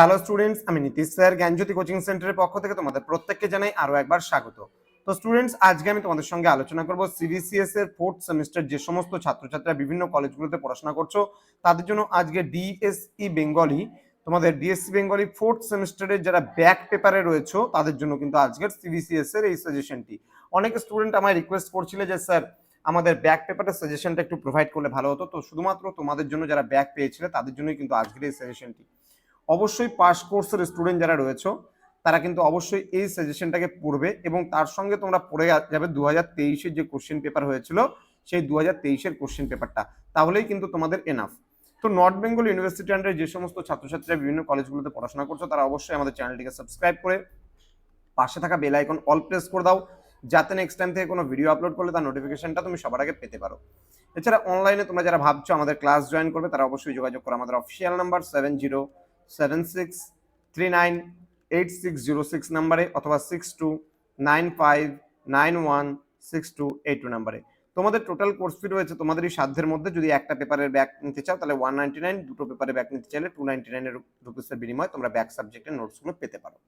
Hello students, আমি Nitish sir, জ্ঞানজ্যোতি coaching সেন্টারের পক্ষ থেকে তোমাদের প্রত্যেককে জানাই আরও একবার স্বাগত। তো স্টুডেন্টস, আজকে আমি তোমাদের সঙ্গে আলোচনা করব সিবিসিএস এর ফোর্থ সেমিস্টার যে সমস্ত ছাত্রছাত্রীরা বিভিন্ন কলেজগুলোতে পড়াশোনা করছ, তাদের জন্য আজকে ডিএসই বেঙ্গলি তোমাদের ডিএসসি বেঙ্গলি ফোর্থ সেমিস্টারের যারা ব্যাক পেপারে রয়েছে, তাদের জন্য কিন্তু আজকের সিবিসিএস এর এই সাজেশনটি অনেক স্টুডেন্ট আমায় রিকোয়েস্ট করছিলে যে, স্যার, আমাদের ব্যাক পেপারের সাজেশনটা একটু প্রোভাইড করলে ভালো হতো। তো শুধুমাত্র তোমাদের জন্য যারা ব্যাক পেয়েছিলে, তাদের জন্যই কিন্তু আজকের এই সাজেশনটি অবশ্যই পাস কোর্সের স্টুডেন্ট যারা রয়েছে, তারা কিন্তু অবশ্যই এই সাজেশনটাকে পড়বে এবং তার সঙ্গে তোমরা পড়ে যাবে দু হাজার যে কোশ্চেন পেপার হয়েছিল, সেই দু হাজার তেইশের কোশ্চেন পেপারটা তাহলেই কিন্তু তোমাদের এনাফ তো নর্থ বেঙ্গল ইউনিভার্সিটি আন্ডারে যে সমস্ত ছাত্রছাত্রীরা বিভিন্ন কলেজগুলোতে পড়াশোনা করছ, তারা অবশ্যই আমাদের চ্যানেলটিকে সাবস্ক্রাইব করে পাশে থাকা বেল আইকন অল প্রেস করে দাও, যাতে নেক্সট টাইম থেকে কোনো ভিডিও আপলোড করলে তার নোটিফিকেশনটা তুমি সবার আগে পেতে পারো। এছাড়া অনলাইনে তোমরা যারা ভাবছ আমাদের ক্লাস জয়েন করবে, তারা অবশ্যই যোগাযোগ করো আমাদের official number seven zero seven six three nine eight six zero six নাম্বারে অথবা six two nine five nine one six two eight two নাম্বারে তোমাদের টোটাল কোর্স ফি রয়েছে তোমাদের এই সাধ্যের মধ্যে যদি একটা পেপারের ব্যাক নিতে চাও তাহলে ওয়ান নাইনটি নাইন দুটো পেপারে ব্যাক নিতে চাইলে টু নাইনটি নাইনের রুপিসের বিনিময়ে তোমরা ব্যাক সাবজেক্টের নোটসগুলো পেতে পারো।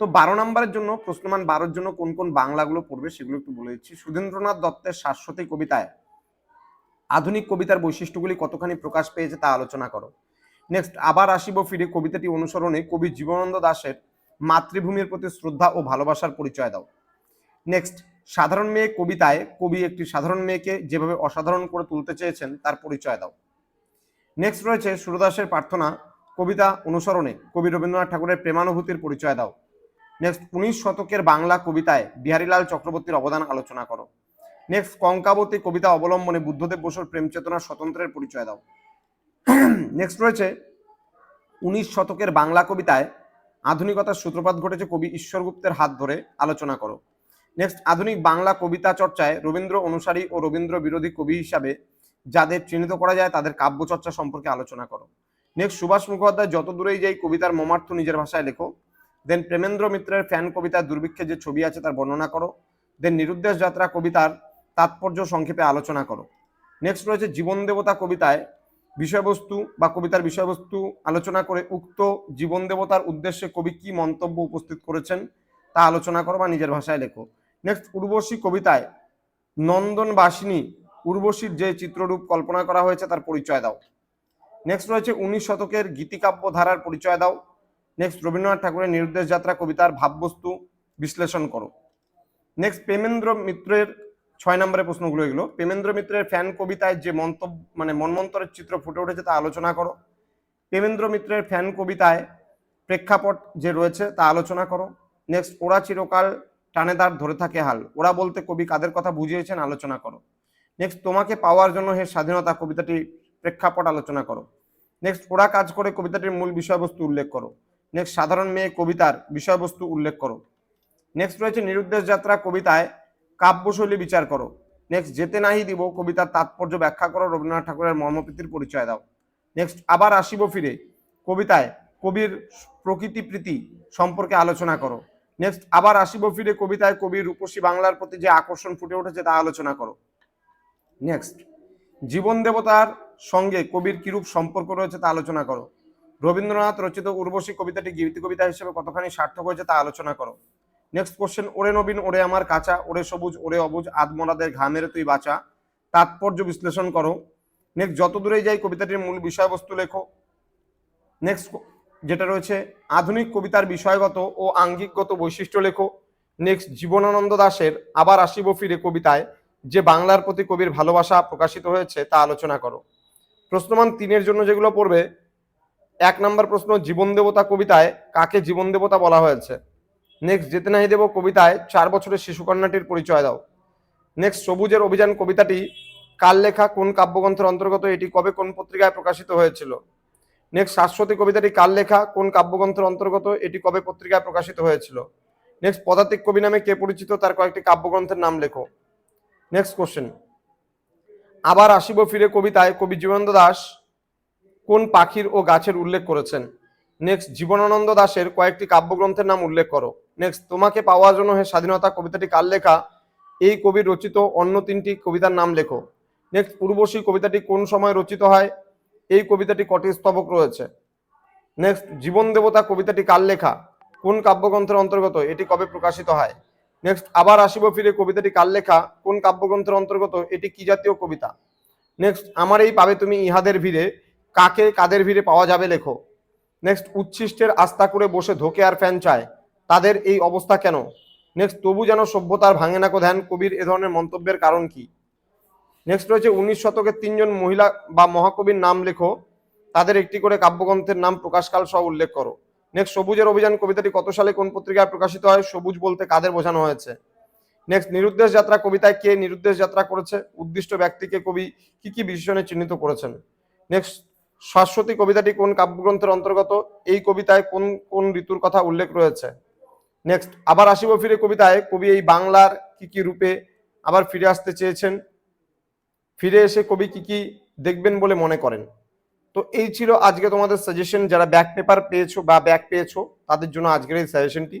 তো বারো নম্বরের জন্য, প্রশ্নমান বারোর জন্য কোন কোন বাংলাগুলো পড়বে সেগুলো একটু বলে দিচ্ছি। সুধীন্দ্রনাথ দত্তের শাশ্বতী কবিতায় আধুনিক কবিতার বৈশিষ্ট্যগুলি কতখানি প্রকাশ পেয়েছে তা আলোচনা করো। নেক্সট আবার আসিব ফিরে কবিতাটি অনুসরণে কবি জীবনানন্দ দাশের মাতৃভূমির প্রতি শ্রদ্ধা ও ভালোবাসার পরিচয় দাও। নেক্সট সাধারণ মেয়ে কবিতায় কবি একটি সাধারণ মেয়েকে যেভাবে অসাধারণ করে তুলতে চেয়েছেন, তার পরিচয় দাও। নেক্সট রয়েছে সুরদাসের প্রার্থনা, কবিতা অনুসরণে কবি রবীন্দ্রনাথ ঠাকুরের প্রেমানুভূতির পরিচয় দাও। নেক্সট উনিশ শতকের বাংলা কবিতায় বিহারীলাল চক্রবর্তীর অবদান আলোচনা করো। নেক্সট কঙ্কাবতী কবিতা অবলম্বনে বুদ্ধদেব বসুর প্রেম চেতনার স্বতন্ত্রের পরিচয় দাও। নেক্সট রয়েছে উনিশ শতকের বাংলা কবিতায় আধুনিকতার সূত্রপাত ঘটেছে কবি ঈশ্বরগুপ্তের হাত ধরে। আলোচনা করো। নেক্সট আধুনিক বাংলা কবিতা চর্চায় রবীন্দ্র অনুসারী ও রবীন্দ্র বিরোধী কবি হিসাবে যাদের চিহ্নিত করা যায় তাদের কাব্যচর্চা সম্পর্কে আলোচনা করো। নেক্সট সুভাষ মুখোপাধ্যায় যত দূরেই যাই কবিতার মমার্থ নিজের ভাষায় লেখো। দেন প্রেমেন্দ্র মিত্রের ফ্যান কবিতার দুর্ভিক্ষে যে ছবি আছে তার বর্ণনা করো। দেন নিরুদ্দেশ যাত্রা কবিতার তাৎপর্য সংক্ষেপে আলোচনা করো। নেক্সট রয়েছে জীবন দেবতা কবিতায় বিষয়বস্তু বা কবিতার বিষয়বস্তু আলোচনা করে উক্ত জীবন দেবতার উদ্দেশ্যে কবি কি মন্তব্য উপস্থিত করেছেন তা আলোচনা করো বা নিজের ভাষায় লেখো। নেক্সট উর্বশী কবিতায় নন্দন বাসিনী উর্বশীর যে চিত্ররূপ কল্পনা করা হয়েছে তার পরিচয় দাও। নেক্সট রয়েছে উনিশ শতকের গীতিকাব্য ধারার পরিচয় দাও। নেক্সট রবীন্দ্রনাথ ঠাকুরের নিরুদ্দেশ যাত্রা কবিতার ভাববস্তু বিশ্লেষণ করো। নেক্সট প্রেমেন্দ্র মিত্রের ছয় নম্বরের প্রশ্নগুলো এগুলো। প্রেমেন্দ্র মিত্রের ফ্যান কবিতায় যে মন্তব্য মানে মনমন্তরের চিত্র ফুটে উঠেছে তা আলোচনা করো। প্রেমেন্দ্র মিত্রের ফ্যান কবিতায় প্রেক্ষাপট যে রয়েছে তা আলোচনা করো। নেক্সট ওরা চিরকাল টানেদার ধরে থাকে হাল। ওরা বলতে কবি কাদের কথা বুঝিয়েছেন আলোচনা করো। নেক্সট তোমাকে পাওয়ার জন্য হে স্বাধীনতা কবিতাটি প্রেক্ষাপট আলোচনা করো। নেক্সট ওরা কাজ করে কবিতাটির মূল বিষয়বস্তু উল্লেখ করো। নেক্সট সাধারণ মেয়ে কবিতার বিষয়বস্তু উল্লেখ করো। নেক্সট রয়েছে নিরুদ্দেশ যাত্রা কবিতায় কাব্যশৈলী বিচার করো। নেক্সট যেতে নাহি দিব, কবিতার তাৎপর্য ব্যাখ্যা করো, রবীন্দ্রনাথ ঠাকুরের মর্মপ্রীতির পরিচয় দাও। নেক্সট আবার আসিব ফিরে, কবিতায় কবির প্রকৃতি প্রীতি সম্পর্কে আলোচনা করো। নেক্সট আবার আসিব ফিরে, কবিতায় কবির রূপসী বাংলার প্রতি যে আকর্ষণ ফুটে উঠেছে তা আলোচনা করো। নেক্সট জীবন দেবতার সঙ্গে কবির কিরূপ সম্পর্ক রয়েছে তা আলোচনা করো। রবীন্দ্রনাথ রচিত উর্বশী কবিতাটি গীতি কবিতা হিসেবে কতখানি সার্থক হয়েছে তা আলোচনা করো। নেক্সট কোশ্চেন ওরে নবীন, ওরে আমার কাঁচা, ওরে সবুজ, ওরে অবুজ আদমরাদের ঘামের তুই বাঁচা। তাৎপর্য বিশ্লেষণ করো। নেক্সট যত দূরেই যাই কবিতাটির মূল বিষয়বস্তু লেখো। নেক্সট যেটা রয়েছে, আধুনিক কবিতার বিষয়গত ও আঙ্গিকগত বৈশিষ্ট্য লেখো। নেক্সট জীবনানন্দ দাশের আবার আসিব ফিরে কবিতায় যে বাংলার প্রতি কবির ভালোবাসা প্রকাশিত হয়েছে তা আলোচনা করো। প্রশ্নমান তিনের জন্য যেগুলো পড়বে, এক নম্বর প্রশ্ন, জীবন দেবতা কবিতায় কাকে জীবন দেবতা বলা হয়েছে? নেক্সট যেতে নাহি দেব কবিতায়, চার বছরের শিশুকন্যাটির পরিচয় দাও। নেক্সট সবুজের অভিযান কবিতাটি, কার লেখা, কোন কাব্যগ্রন্থের অন্তর্গত, এটি কবে কোন পত্রিকায় প্রকাশিত হয়েছিল? নেক্সট শাশ্বতী কবিতাটি কার লেখা, কোন কাব্যগ্রন্থের অন্তর্গত, এটি কবে পত্রিকায় প্রকাশিত হয়েছিল? নেক্সট পদাতিক কবি নামে কে পরিচিত, তার কয়েকটি কাব্যগ্রন্থের নাম লেখো। নেক্সট কোশ্চেন আবার আসিব ফিরে কবিতায়, কবি জীবনানন্দ দাস কোন পাখির ও গাছের উল্লেখ করেছেন? নেক্সট জীবনানন্দ দাশের কয়েকটি কাব্যগ্রন্থের নাম উল্লেখ করো। নেক্সট তোমাকে পাওয়ার জন্য হে স্বাধীনতা কবিতাটি কার লেখা? এই কবির রচিত অন্য তিনটি কবিতার নাম লেখো। নেক্সট পূর্বশী কবিতাটি কোন সময় রচিত হয়? এই কবিতাটি কটি স্তবক রয়েছে? নেক্সট জীবন দেবতা কবিতাটি কার লেখা? কোন কাব্যগ্রন্থের অন্তর্গত? এটি কবে প্রকাশিত হয়? নেক্সট আবার আসিব ফিরে কবিতাটি কার লেখা? কোন কাব্যগ্রন্থের অন্তর্গত? এটি কি জাতীয় কবিতা? নেক্সট আমার এই পাবে তুমি ইহাদের ভিড়ে। কাকে কাদের ভিড়ে পাওয়া যাবে লেখো? নেক্সট উচ্ছিষ্টের আস্থা করে বসে ধোকে আর ফ্যান চায়। তাদের এই অবস্থা কেন? নেক্সট তবু যেন সভ্যতার ভাঙে না ধ্যান কবির এ ধরনের মন্তব্যের কারণ কি? নেক্সট রয়েছে উনিশ শতকের তিনজন মহিলা বা মহাকবির নাম লেখো। তাদের একটি করে কাব্যগ্রন্থের নাম প্রকাশকাল সহ উল্লেখ করো। নেক্সট সবুজের অভিযান কবিতাটি কত সালে কোন পত্রিকায় প্রকাশিত হয়? সবুজ বলতে কাদের বোঝানো হয়েছে? নেক্সট নিরুদ্দেশ যাত্রা কবিতায় কে নিরুদ্দেশ যাত্রা করেছে? উদ্দিষ্ট ব্যক্তিকে কবি কি কি বিশেষণে চিহ্নিত করেছেন? নেক্সট শাশ্বতী কবিতাটি কোন কাব্যগ্রন্থের অন্তর্গত? এই কবিতায় কোন কোন ঋতুর কথা উল্লেখ রয়েছে? নেক্সট আবার আসিব ফিরে কবিতায়, কবি এই বাংলার কি কি রূপে আবার ফিরে আসতে চেয়েছেন? ফিরে এসে কবি কি কি দেখবেন বলে মনে করেন? তো এই ছিল আজকে তোমাদের সাজেশন যারা ব্যাক পেপার পেয়েছ বা ব্যাক পেয়েছ, তাদের জন্য আজকের এই সাজেশনটি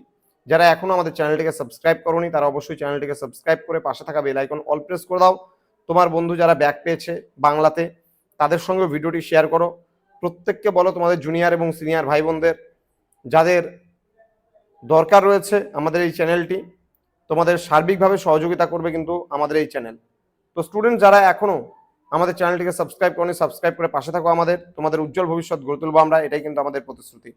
যারা এখনও আমাদের চ্যানেলটিকে সাবস্ক্রাইব করোনি, তারা অবশ্যই চ্যানেলটিকে সাবস্ক্রাইব করে পাশে থাকা বেল আইকন অল প্রেস করে দাও। তোমার বন্ধু যারা ব্যাক পেয়েছে বাংলাতে তাদের সঙ্গে ভিডিওটি শেয়ার করো। প্রত্যেককে বলো তোমাদের জুনিয়র এবং সিনিয়র ভাই বোনদের যাদের দরকার রয়েছে আমাদের এই চ্যানেলটি তোমাদের সার্বিকভাবে সহযোগিতা করবে কিন্তু আমাদের এই চ্যানেল তো স্টুডেন্ট যারা এখনও আমাদের চ্যানেলটিকে সাবস্ক্রাইব করনি সাবস্ক্রাইব করে পাশে থাকো আমাদের। তোমাদের উজ্জ্বল ভবিষ্যৎ গড়ে তুলবো আমরা, এটাই কিন্তু আমাদের প্রতিশ্রুতি।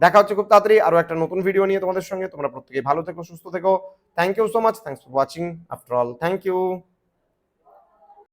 দেখা হচ্ছে খুব তাড়াতাড়ি আরও একটা নতুন ভিডিও নিয়ে তোমাদের সঙ্গে। তোমরা প্রত্যেকে ভালো থেকো, সুস্থ থেকো। Thank you so much thanks for watching after all thank you